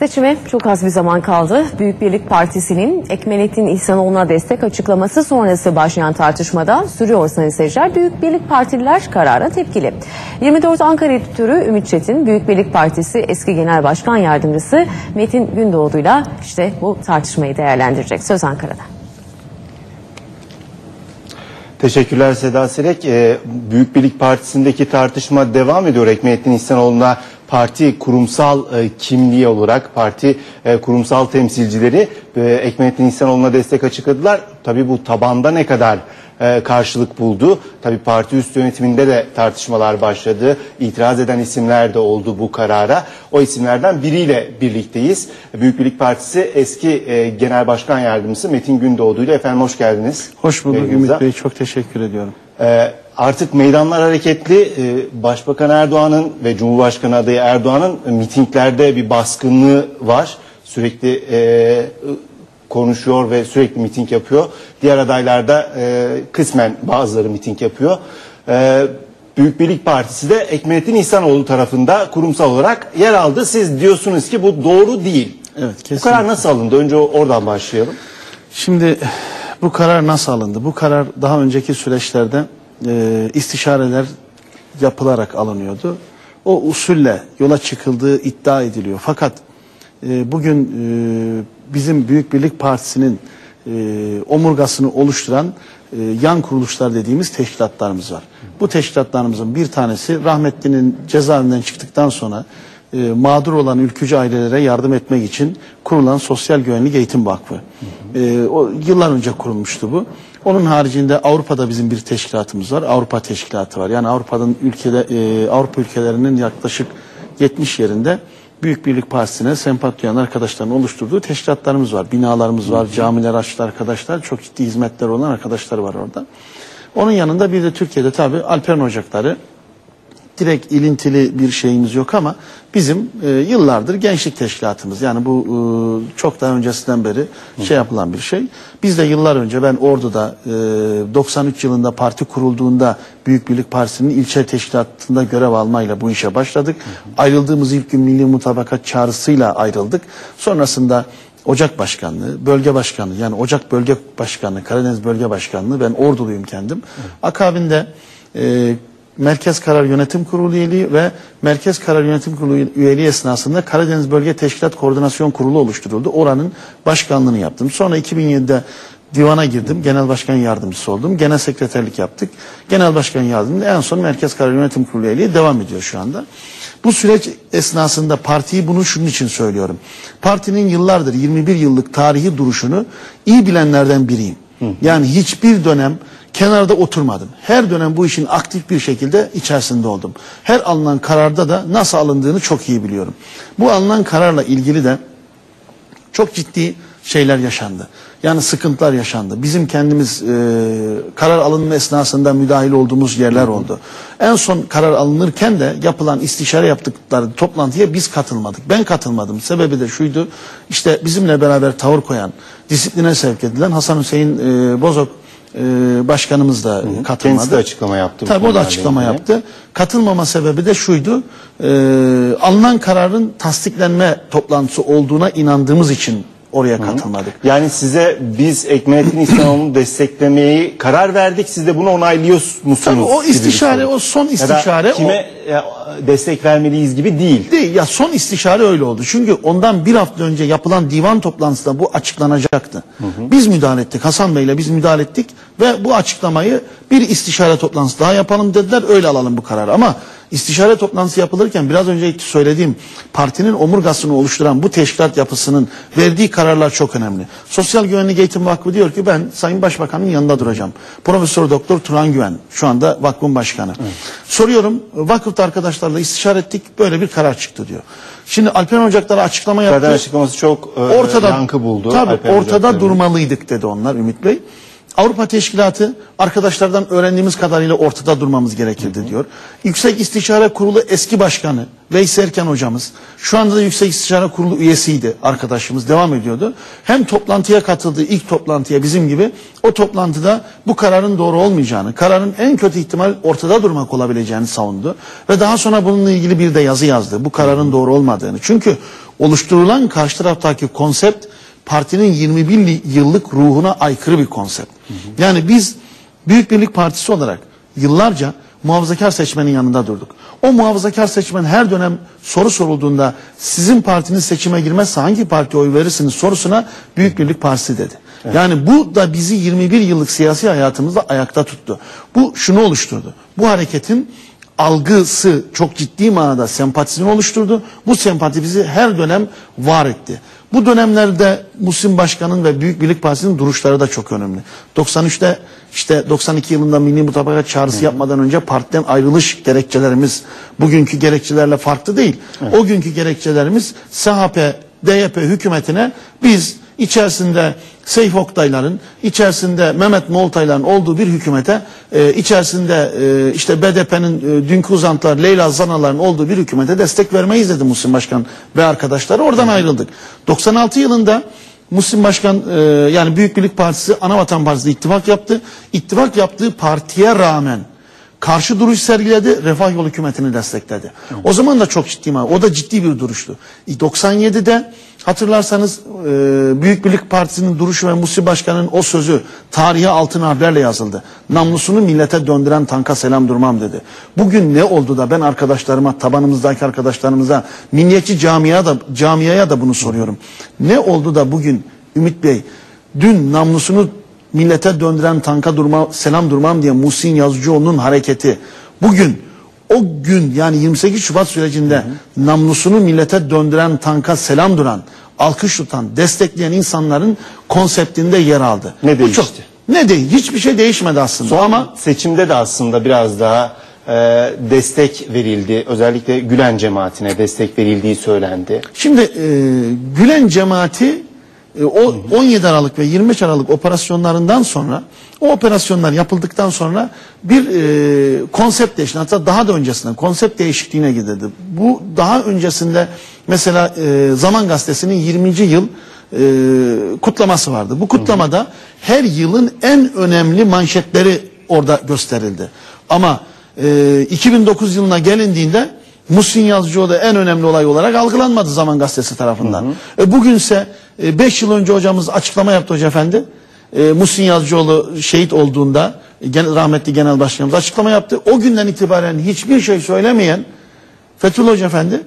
Seçime çok az bir zaman kaldı. Büyük Birlik Partisi'nin Ekmelettin İhsanoğlu'na destek açıklaması sonrası başlayan tartışmada sürüyor sayın seyirciler. Büyük Birlik Partililer karara tepkili. 24 Ankara Editörü Ümit Çetin, Büyük Birlik Partisi eski Genel Başkan Yardımcısı Metin Gündoğdu'yla işte bu tartışmayı değerlendirecek. Söz Ankara'da. Teşekkürler Seda Selek. Ee, Büyük Birlik Partisi'ndeki tartışma devam ediyor. Ekmelettin İhsanoğlu'na parti kurumsal e, kimliği olarak parti e, kurumsal temsilcileri e, Ekmelettin İhsanoğlu'na destek açıkladılar. Tabii bu tabanda ne kadar e, karşılık buldu. Tabii parti üst yönetiminde de tartışmalar başladı. İtiraz eden isimler de oldu bu karara. O isimlerden biriyle birlikteyiz. Büyük Birlik Partisi eski e, Genel Başkan Yardımcısı Metin Gündoğdu ile efendim hoş geldiniz. Hoş bulduk. Ümit Bey. Çok teşekkür ediyorum. Ee, artık meydanlar hareketli. Ee, Başbakan Erdoğan'ın ve Cumhurbaşkanı adayı Erdoğan'ın mitinglerde bir baskınlığı var. Sürekli e, konuşuyor ve sürekli miting yapıyor. Diğer adaylar da e, kısmen bazıları miting yapıyor. Ee, Büyük Birlik Partisi de Ekmelettin İhsanoğlu tarafında kurumsal olarak yer aldı. Siz diyorsunuz ki bu doğru değil. Evet, Bu kesinlikle. karar nasıl alındı? Önce oradan başlayalım. Şimdi bu karar nasıl alındı? Bu karar daha önceki süreçlerde e, istişareler yapılarak alınıyordu. O usulle yola çıkıldığı iddia ediliyor. Fakat e, bugün e, bizim Büyük Birlik Partisi'nin e, omurgasını oluşturan e, yan kuruluşlar dediğimiz teşkilatlarımız var. Bu teşkilatlarımızın bir tanesi rahmetlinin cezaevinden çıktıktan sonra e, mağdur olan ülkücü ailelere yardım etmek için kurulan Sosyal Güvenlik Eğitim Vakfı. E, o yıllar önce kurulmuştu bu. Onun haricinde Avrupa'da bizim bir teşkilatımız var. Avrupa Teşkilatı var. Yani Avrupa'nın ülkede e, Avrupa ülkelerinin yaklaşık 70 yerinde Büyük Birlik Partisi'ne sempati duyan arkadaşların oluşturduğu teşkilatlarımız var. Binalarımız var, camiler açtı arkadaşlar. Çok ciddi hizmetler olan arkadaşlar var orada. Onun yanında bir de Türkiye'de tabii Alperen Ocakları direkt ilintili bir şeyimiz yok ama bizim e, yıllardır gençlik teşkilatımız. Yani bu e, çok daha öncesinden beri şey yapılan bir şey. Biz de yıllar önce ben Ordu'da e, 93 yılında parti kurulduğunda Büyük Birlik Partisi'nin ilçe teşkilatında görev almayla bu işe başladık. Ayrıldığımız ilk gün Milli Mutabakat çağrısıyla ayrıldık. Sonrasında Ocak Başkanlığı, Bölge Başkanlığı yani Ocak Bölge Başkanlığı, Karadeniz Bölge Başkanlığı ben Orduluyum kendim. Akabinde e, Merkez Karar Yönetim Kurulu üyeliği ve Merkez Karar Yönetim Kurulu üyeliği esnasında Karadeniz Bölge Teşkilat Koordinasyon Kurulu oluşturuldu. Oranın başkanlığını yaptım. Sonra 2007'de divana girdim. Genel Başkan Yardımcısı oldum. Genel sekreterlik yaptık. Genel Başkan Yardımcısı en son Merkez Karar Yönetim Kurulu üyeliği devam ediyor şu anda. Bu süreç esnasında partiyi bunu şunun için söylüyorum. Partinin yıllardır 21 yıllık tarihi duruşunu iyi bilenlerden biriyim. Yani hiçbir dönem kenarda oturmadım. Her dönem bu işin aktif bir şekilde içerisinde oldum. Her alınan kararda da nasıl alındığını çok iyi biliyorum. Bu alınan kararla ilgili de çok ciddi şeyler yaşandı. Yani sıkıntılar yaşandı. Bizim kendimiz e, karar alınma esnasında müdahil olduğumuz yerler oldu. En son karar alınırken de yapılan istişare yaptıkları toplantıya biz katılmadık. Ben katılmadım. Sebebi de şuydu. İşte bizimle beraber tavır koyan, disipline sevk edilen Hasan Hüseyin e, Bozok e, başkanımız da katılmadı. Kendisi de açıklama yaptı Tabii o da açıklama ilgili. yaptı. Katılmama sebebi de şuydu. E, alınan kararın tasdiklenme toplantısı olduğuna inandığımız için oraya katılmadık. Yani size biz Ekmelettin İhsanoğlu'nu desteklemeyi karar verdik. Siz de bunu onaylıyor musunuz? Tabii o istişare, o son istişare kime e, destek vermeliyiz gibi değil. değil. Ya son istişare öyle oldu. Çünkü ondan bir hafta önce yapılan divan toplantısında bu açıklanacaktı. Biz müdahale ettik. Hasan Bey'le biz müdahale ettik ve bu açıklamayı bir istişare toplantısı daha yapalım dediler. Öyle alalım bu kararı. Ama istişare toplantısı yapılırken biraz önce söylediğim partinin omurgasını oluşturan bu teşkilat yapısının verdiği kararlar çok önemli. Sosyal Güvenlik Eğitim Vakfı diyor ki ben Sayın Başbakan'ın yanında duracağım. Profesör Doktor Turan Güven şu anda vakfın başkanı. Soruyorum vakıfta arkadaşlarla istişare ettik böyle bir karar çıktı diyor. Şimdi Alperen Ocakları açıklama yaptı. Zaten açıklaması çok e, ortada yankı buldu. Tabii Alper ortada Ocakları'nın. durmalıydık dedi onlar Ümit Bey. Avrupa Teşkilatı arkadaşlardan öğrendiğimiz kadarıyla ortada durmamız gerekirdi diyor. Yüksek İstişare Kurulu eski başkanı Veys Erken hocamız şu anda da Yüksek İstişare Kurulu üyesiydi arkadaşımız devam ediyordu. Hem toplantıya katıldığı ilk toplantıya bizim gibi o toplantıda bu kararın doğru olmayacağını, kararın en kötü ihtimal ortada durmak olabileceğini savundu. Ve daha sonra bununla ilgili bir de yazı yazdı. Bu kararın doğru olmadığını. Çünkü oluşturulan karşı taraftaki konsept partinin 21 yıllık ruhuna aykırı bir konsept. Yani biz Büyük Birlik Partisi olarak yıllarca muhafazakar seçmenin yanında durduk. O muhafazakar seçmen her dönem soru sorulduğunda sizin partiniz seçime girmezse hangi partiye oy verirsiniz sorusuna Büyük Birlik Partisi dedi. Yani bu da bizi 21 yıllık siyasi hayatımızda ayakta tuttu. Bu şunu oluşturdu. Bu hareketin algısı çok ciddi manada sempatisini oluşturdu. Bu sempati bizi her dönem var etti. Bu dönemlerde Muhsin Başkan'ın ve Büyük Birlik Partisi'nin duruşları da çok önemli. 93'te işte 92 yılında milli mutabakat çağrısı yapmadan önce partiden ayrılış gerekçelerimiz bugünkü gerekçelerle farklı değil. O günkü gerekçelerimiz SHP, DYP hükümetine biz içerisinde Seyf Oktayların, içerisinde Mehmet Moğoltayların olduğu bir hükümete, e, içerisinde e, işte BDP'nin e, dünkü uzantılar Leyla Zanaların olduğu bir hükümete destek vermeyiz dedi Muhsin Başkan ve arkadaşları. Oradan ayrıldık. 96 yılında Muhsin Başkan e, yani Büyük Birlik Partisi Anavatan Partisi ittifak yaptı. İttifak yaptığı partiye rağmen karşı duruş sergiledi, Refah Yolu hükümetini destekledi. O zaman da çok ciddi o da ciddi bir duruştu. 97'de hatırlarsanız e, Büyük Birlik Partisi'nin duruşu ve Musi Başkan'ın o sözü tarihe altın harflerle yazıldı. Namlusunu millete döndüren tanka selam durmam dedi. Bugün ne oldu da ben arkadaşlarıma, tabanımızdaki arkadaşlarımıza, milliyetçi camiaya da, camiaya da bunu soruyorum. Ne oldu da bugün Ümit Bey dün namlusunu millete döndüren tanka durma, selam durmam diye Muhsin Yazıcıoğlu'nun hareketi bugün o gün yani 28 Şubat sürecinde namlusunu millete döndüren tanka selam duran, alkış tutan, destekleyen insanların konseptinde yer aldı. Ne Bu çok- değişti? ne değil? Hiçbir şey değişmedi aslında Son ama seçimde de aslında biraz daha e, destek verildi. Özellikle Gülen cemaatine destek verildiği söylendi. Şimdi e, Gülen cemaati e, o 17 Aralık ve 25 Aralık operasyonlarından sonra o operasyonlar yapıldıktan sonra bir e, konsept değişti. Hatta daha da öncesinden konsept değişikliğine gidildi. Bu daha öncesinde mesela e, Zaman Gazetesi'nin 20. yıl e, kutlaması vardı. Bu kutlamada her yılın en önemli manşetleri orada gösterildi. Ama e, 2009 yılına gelindiğinde Muhsin Yazıcıoğlu en önemli olay olarak algılanmadı Zaman Gazetesi tarafından. E, bugünse 5 yıl önce hocamız açıklama yaptı Hoca Efendi. E, Muhsin Yazıcıoğlu şehit olduğunda e, gen- rahmetli genel başkanımız açıklama yaptı. O günden itibaren hiçbir şey söylemeyen Fethullah Hoca Efendi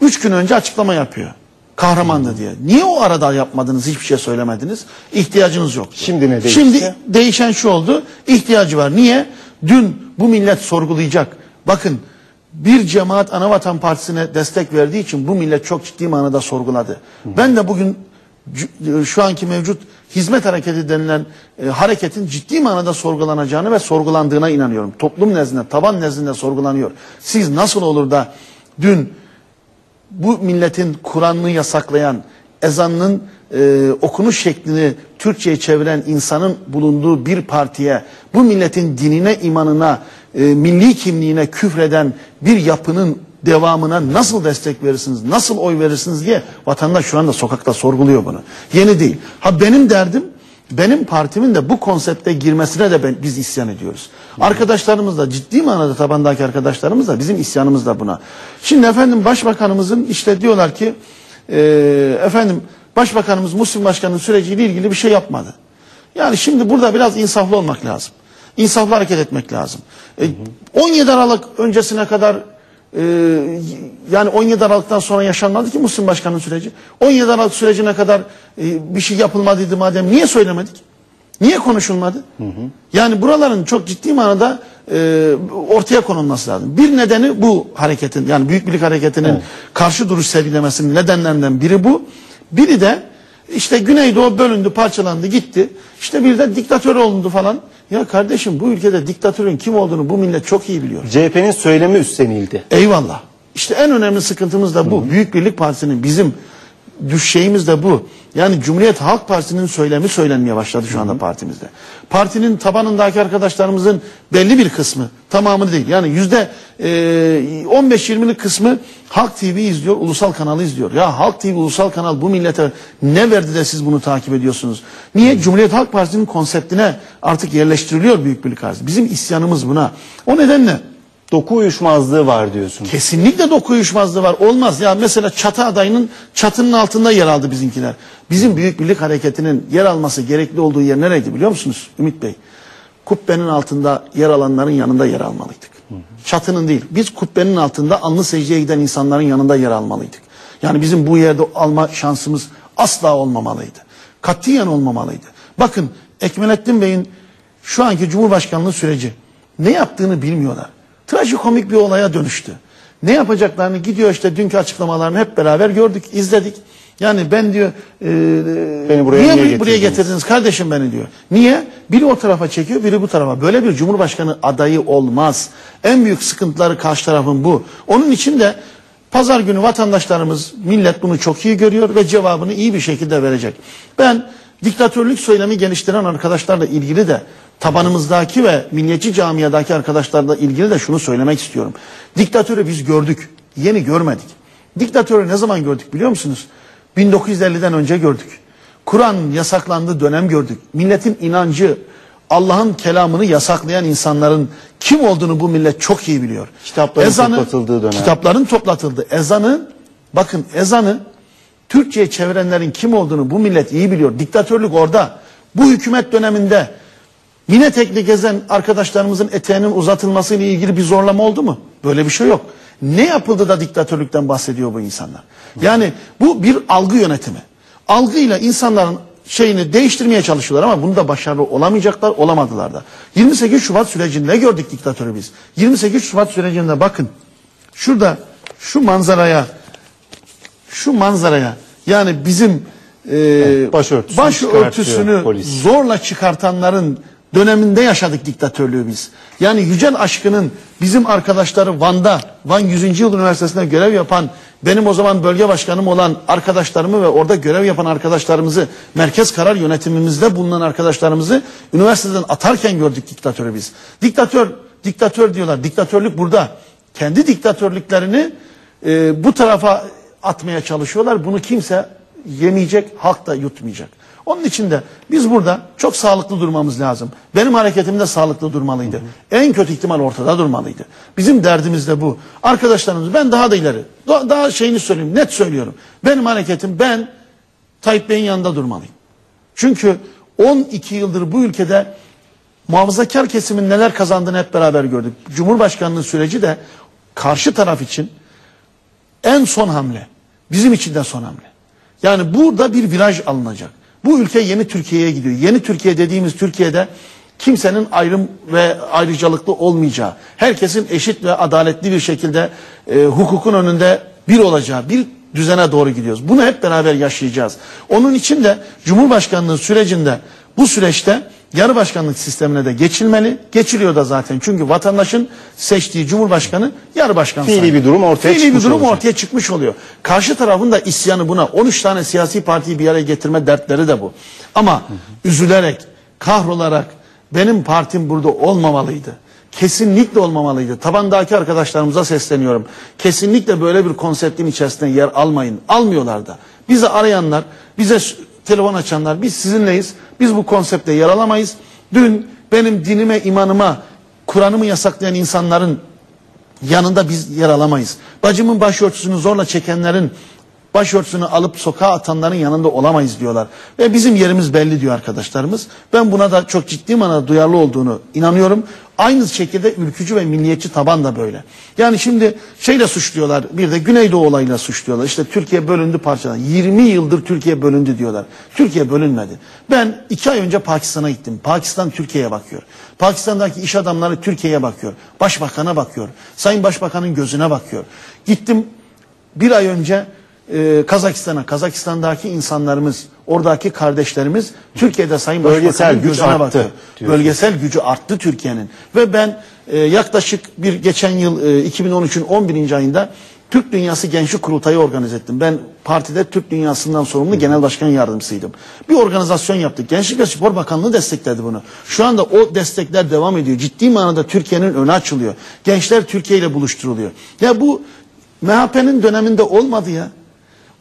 3 gün önce açıklama yapıyor. Kahramandı diye. Niye o arada yapmadınız, hiçbir şey söylemediniz? İhtiyacınız yoktu. Şimdi ne değişti? Şimdi değişen şu oldu. İhtiyacı var. Niye? Dün bu millet sorgulayacak. Bakın bir cemaat Anavatan Partisi'ne destek verdiği için bu millet çok ciddi manada sorguladı. Ben de bugün şu anki mevcut hizmet hareketi denilen e, hareketin ciddi manada sorgulanacağını ve sorgulandığına inanıyorum. Toplum nezdinde, taban nezdinde sorgulanıyor. Siz nasıl olur da dün bu milletin Kur'an'ını yasaklayan, ezanın e, okunuş şeklini Türkçe'ye çeviren insanın bulunduğu bir partiye, bu milletin dinine, imanına, e, milli kimliğine küfreden bir yapının devamına nasıl destek verirsiniz, nasıl oy verirsiniz diye vatandaş şu anda sokakta sorguluyor bunu. Yeni değil. Ha benim derdim benim partimin de bu konsepte girmesine de ben, biz isyan ediyoruz. Arkadaşlarımız da ciddi manada tabandaki arkadaşlarımız da bizim isyanımız da buna. Şimdi efendim başbakanımızın işte diyorlar ki e, efendim başbakanımız Muhsin Başkan'ın süreciyle ilgili bir şey yapmadı. Yani şimdi burada biraz insaflı olmak lazım. İnsaflı hareket etmek lazım. E, 17 Aralık öncesine kadar e, yani 17 Aralık'tan sonra yaşanmadı ki Muhsin Başkan'ın süreci. 17 Aralık sürecine kadar e, bir şey yapılmadıydı madem niye söylemedik? Niye konuşulmadı? Yani buraların çok ciddi manada e, ortaya konulması lazım. Bir nedeni bu hareketin yani Büyük Birlik Hareketi'nin karşı duruş sergilemesinin nedenlerinden biri bu. Biri de işte Güneydoğu bölündü, parçalandı, gitti. İşte bir de diktatör olundu falan. Ya kardeşim bu ülkede diktatörün kim olduğunu bu millet çok iyi biliyor. CHP'nin söylemi üstlenildi. Eyvallah. İşte en önemli sıkıntımız da bu. Büyük Birlik Partisi'nin bizim düşeceğimiz de bu. Yani Cumhuriyet Halk Partisi'nin söylemi söylenmeye başladı şu anda partimizde. Partinin tabanındaki arkadaşlarımızın belli bir kısmı, tamamını değil. Yani yüzde e, 15-20'lik kısmı Halk TV izliyor, ulusal kanalı izliyor. Ya Halk TV, ulusal kanal bu millete ne verdi de siz bunu takip ediyorsunuz? Niye? Cumhuriyet Halk Partisi'nin konseptine artık yerleştiriliyor Büyük Birlik Partisi. Bizim isyanımız buna. O nedenle doku uyuşmazlığı var diyorsun. Kesinlikle doku uyuşmazlığı var. Olmaz ya mesela çatı adayının çatının altında yer aldı bizimkiler. Bizim Büyük Birlik Hareketi'nin yer alması gerekli olduğu yer nereydi biliyor musunuz Ümit Bey? Kubbenin altında yer alanların yanında yer almalıydık. Çatının değil. Biz kubbenin altında alnı secdeye giden insanların yanında yer almalıydık. Yani bizim bu yerde alma şansımız asla olmamalıydı. Katiyen olmamalıydı. Bakın Ekmelettin Bey'in şu anki Cumhurbaşkanlığı süreci ne yaptığını bilmiyorlar. Trajikomik bir olaya dönüştü. Ne yapacaklarını gidiyor işte dünkü açıklamalarını hep beraber gördük, izledik. Yani ben diyor e, Beni buraya niye, niye buraya getirdiniz? kardeşim beni diyor. Niye? Biri o tarafa çekiyor, biri bu tarafa. Böyle bir cumhurbaşkanı adayı olmaz. En büyük sıkıntıları karşı tarafın bu. Onun için de pazar günü vatandaşlarımız, millet bunu çok iyi görüyor ve cevabını iyi bir şekilde verecek. Ben diktatörlük söylemi geliştiren arkadaşlarla ilgili de tabanımızdaki ve milliyetçi camiadaki arkadaşlarla ilgili de şunu söylemek istiyorum. Diktatörü biz gördük, yeni görmedik. Diktatörü ne zaman gördük biliyor musunuz? 1950'den önce gördük. Kur'an yasaklandığı dönem gördük. Milletin inancı, Allah'ın kelamını yasaklayan insanların kim olduğunu bu millet çok iyi biliyor. Kitapların toplatıldığı dönem. Kitapların toplatıldı. Ezanı, bakın ezanı Türkçe'ye çevirenlerin kim olduğunu bu millet iyi biliyor. Diktatörlük orada. Bu hükümet döneminde mine tekli gezen arkadaşlarımızın eteğinin uzatılmasıyla ilgili bir zorlama oldu mu? Böyle bir şey yok. Ne yapıldı da diktatörlükten bahsediyor bu insanlar? Yani bu bir algı yönetimi. Algıyla insanların şeyini değiştirmeye çalışıyorlar ama bunu da başarılı olamayacaklar, olamadılar da. 28 Şubat sürecinde gördük diktatörü biz. 28 Şubat sürecinde bakın. Şurada şu manzaraya şu manzaraya yani bizim e, başörtüsünü başörtüsünü zorla çıkartanların döneminde yaşadık diktatörlüğü biz. Yani Yücel Aşkı'nın bizim arkadaşları Van'da, Van 100. Yıl Üniversitesi'nde görev yapan, benim o zaman bölge başkanım olan arkadaşlarımı ve orada görev yapan arkadaşlarımızı, merkez karar yönetimimizde bulunan arkadaşlarımızı üniversiteden atarken gördük diktatörü biz. Diktatör, diktatör diyorlar. Diktatörlük burada. Kendi diktatörlüklerini e, bu tarafa atmaya çalışıyorlar. Bunu kimse yemeyecek, halk da yutmayacak. Onun için de biz burada çok sağlıklı durmamız lazım. Benim hareketim de sağlıklı durmalıydı. En kötü ihtimal ortada durmalıydı. Bizim derdimiz de bu. Arkadaşlarımız ben daha da ileri, daha, daha şeyini söyleyeyim, net söylüyorum. Benim hareketim ben Tayyip Bey'in yanında durmalıyım. Çünkü 12 yıldır bu ülkede muhafazakar kesimin neler kazandığını hep beraber gördük. Cumhurbaşkanlığı süreci de karşı taraf için en son hamle. Bizim için de son hamle. Yani burada bir viraj alınacak. Bu ülke yeni Türkiye'ye gidiyor. Yeni Türkiye dediğimiz Türkiye'de kimsenin ayrım ve ayrıcalıklı olmayacağı, herkesin eşit ve adaletli bir şekilde e, hukukun önünde bir olacağı bir düzene doğru gidiyoruz. Bunu hep beraber yaşayacağız. Onun için de Cumhurbaşkanlığı sürecinde bu süreçte yarı başkanlık sistemine de geçilmeli. Geçiliyor da zaten. Çünkü vatandaşın seçtiği Cumhurbaşkanı yarı başkan Fiili bir durum ortaya Fiili bir çıkmış durum olacak. ortaya çıkmış oluyor. Karşı tarafın da isyanı buna. 13 tane siyasi partiyi bir araya getirme dertleri de bu. Ama üzülerek, kahrolarak benim partim burada olmamalıydı. Kesinlikle olmamalıydı. Tabandaki arkadaşlarımıza sesleniyorum. Kesinlikle böyle bir konseptin içerisinde yer almayın. Almıyorlar da. Bizi arayanlar, bize telefon açanlar biz sizinleyiz. Biz bu konsepte yer alamayız. Dün benim dinime, imanıma, Kur'an'ımı yasaklayan insanların yanında biz yer alamayız. Bacımın başörtüsünü zorla çekenlerin başörtüsünü alıp sokağa atanların yanında olamayız diyorlar. Ve bizim yerimiz belli diyor arkadaşlarımız. Ben buna da çok ciddi manada duyarlı olduğunu inanıyorum. Aynı şekilde ülkücü ve milliyetçi taban da böyle. Yani şimdi şeyle suçluyorlar bir de Güneydoğu olayıyla suçluyorlar. İşte Türkiye bölündü parçalan. 20 yıldır Türkiye bölündü diyorlar. Türkiye bölünmedi. Ben iki ay önce Pakistan'a gittim. Pakistan Türkiye'ye bakıyor. Pakistan'daki iş adamları Türkiye'ye bakıyor. Başbakan'a bakıyor. Sayın Başbakan'ın gözüne bakıyor. Gittim bir ay önce e, Kazakistan'a, Kazakistan'daki insanlarımız, oradaki kardeşlerimiz Türkiye'de Sayın Bölgesel güç arttı diyorsun. Bölgesel gücü arttı Türkiye'nin. Ve ben e, yaklaşık bir geçen yıl e, 2013'ün 11. ayında Türk Dünyası Gençlik Kurultayı organize ettim. Ben partide Türk Dünyası'ndan sorumlu genel başkan yardımcısıydım. Bir organizasyon yaptık. Gençlik ve Spor Bakanlığı destekledi bunu. Şu anda o destekler devam ediyor. Ciddi manada Türkiye'nin önü açılıyor. Gençler Türkiye ile buluşturuluyor. Ya bu MHP'nin döneminde olmadı ya.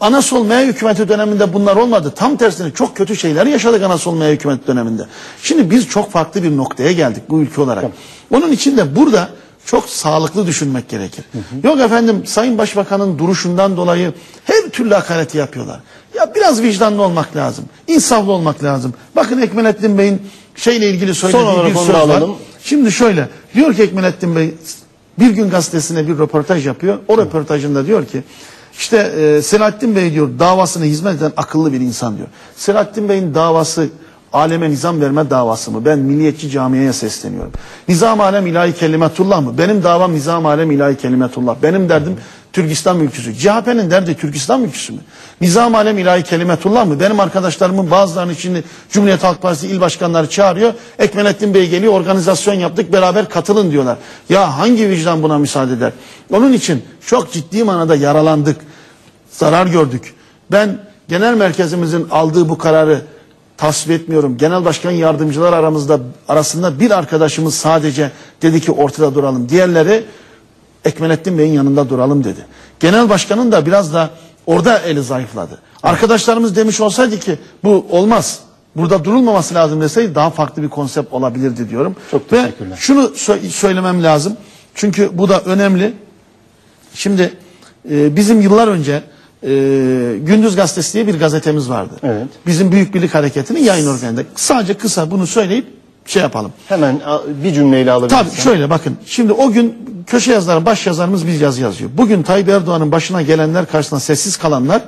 Anasol MHP hükümeti döneminde bunlar olmadı. Tam tersine çok kötü şeyler yaşadık Anasol MHP hükümeti döneminde. Şimdi biz çok farklı bir noktaya geldik bu ülke olarak. Onun için de burada çok sağlıklı düşünmek gerekir. Yok efendim Sayın Başbakan'ın duruşundan dolayı her türlü hakareti yapıyorlar. Ya biraz vicdanlı olmak lazım. insaflı olmak lazım. Bakın Ekmelettin Bey'in şeyle ilgili söylediği bir söz var. Şimdi şöyle diyor ki Ekmelettin Bey bir gün gazetesine bir röportaj yapıyor. O röportajında diyor ki işte e, Selahattin Bey diyor davasına hizmet eden akıllı bir insan diyor. Selahattin Bey'in davası aleme nizam verme davası mı? Ben milliyetçi camiye sesleniyorum. Nizam alem ilahi kelimetullah mı? Benim davam nizam alem ilahi kelimetullah. Benim derdim Türkistan mülküsü. CHP'nin derdi Türkistan mülküsü mü? Nizam alem ilahi kelimetullah mı? Benim arkadaşlarımın bazılarının şimdi Cumhuriyet Halk Partisi il başkanları çağırıyor. Ekmelettin Bey geliyor organizasyon yaptık beraber katılın diyorlar. Ya hangi vicdan buna müsaade eder? Onun için çok ciddi manada yaralandık. Zarar gördük. Ben genel merkezimizin aldığı bu kararı tasvip etmiyorum. Genel başkan yardımcılar aramızda arasında bir arkadaşımız sadece dedi ki ortada duralım. Diğerleri Ekmelettin Bey'in yanında duralım dedi. Genel başkanın da biraz da orada eli zayıfladı. Arkadaşlarımız demiş olsaydı ki bu olmaz. Burada durulmaması lazım deseydi daha farklı bir konsept olabilirdi diyorum. Çok Ve teşekkürler. şunu sö- söylemem lazım. Çünkü bu da önemli. Şimdi e, bizim yıllar önce e, Gündüz Gazetesi diye bir gazetemiz vardı. Evet. Bizim Büyük Birlik Hareketi'nin yayın organında. Sadece kısa bunu söyleyip şey yapalım. Hemen bir cümleyle alabilirsem. Tabii şöyle bakın. Şimdi o gün köşe yazarı, baş yazarımız bir yazı yazıyor. Bugün Tayyip Erdoğan'ın başına gelenler karşısında sessiz kalanlar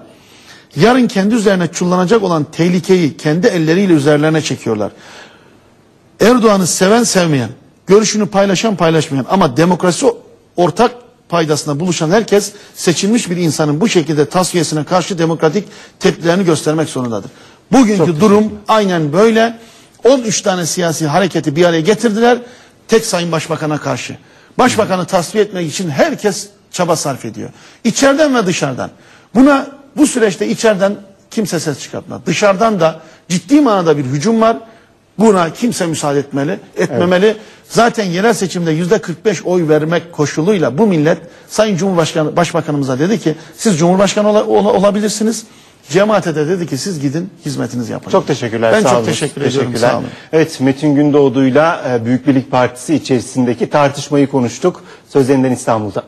yarın kendi üzerine çullanacak olan tehlikeyi kendi elleriyle üzerlerine çekiyorlar. Erdoğan'ı seven sevmeyen, görüşünü paylaşan paylaşmayan ama demokrasi ortak paydasına buluşan herkes seçilmiş bir insanın bu şekilde tasfiyesine karşı demokratik tepkilerini göstermek zorundadır. Bugünkü durum aynen böyle. 13 tane siyasi hareketi bir araya getirdiler tek Sayın Başbakan'a karşı. Başbakanı tasfiye etmek için herkes çaba sarf ediyor. İçeriden ve dışarıdan. Buna bu süreçte içeriden kimse ses çıkartmadı. Dışarıdan da ciddi manada bir hücum var. Buna kimse müsaade etmeli, etmemeli. Zaten yerel seçimde yüzde 45 oy vermek koşuluyla bu millet Sayın Cumhurbaşkanı Başbakanımıza dedi ki siz Cumhurbaşkanı ola- ola- olabilirsiniz. Cemaate de dedi ki siz gidin hizmetinizi yapın. Çok teşekkürler. Ben sağ çok olun. teşekkür ediyorum. Teşekkürler. Sağ olun. Evet Metin Gündoğdu'yla e, Büyük Birlik Partisi içerisindeki tartışmayı konuştuk. Sözlerinden İstanbul'da.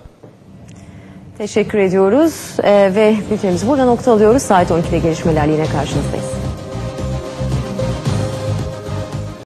Teşekkür ediyoruz Ee, ve bültenimizi burada nokta alıyoruz. Saat 12'de gelişmeler yine karşınızdayız.